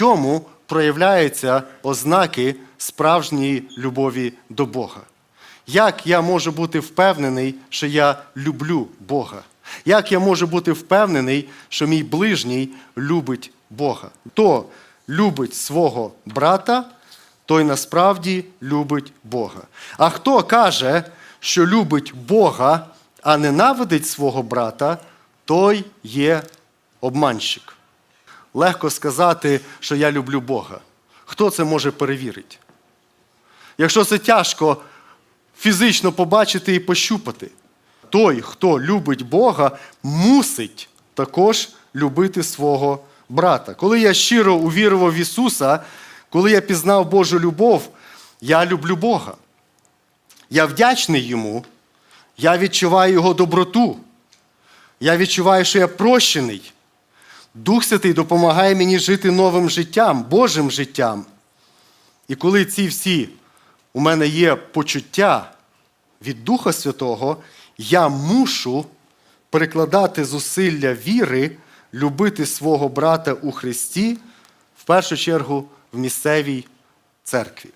чому проявляються ознаки справжньої любові до Бога? Як я можу бути впевнений, що я люблю Бога? Як я можу бути впевнений, що мій ближній любить Бога? Хто любить свого брата, той насправді любить Бога. А хто каже, що любить Бога, а ненавидить свого брата, той є обманщик. Легко сказати, що я люблю Бога. Хто це може перевірити? Якщо це тяжко фізично побачити і пощупати, той, хто любить Бога, мусить також любити свого брата. Коли я щиро увірував в Ісуса, коли я пізнав Божу любов, я люблю Бога. Я вдячний Йому, я відчуваю Його доброту. Я відчуваю, що я прощений. Дух Святий допомагає мені жити новим життям, Божим життям. І коли ці всі у мене є почуття від Духа Святого, я мушу перекладати зусилля віри, любити свого брата у Христі, в першу чергу в місцевій церкві.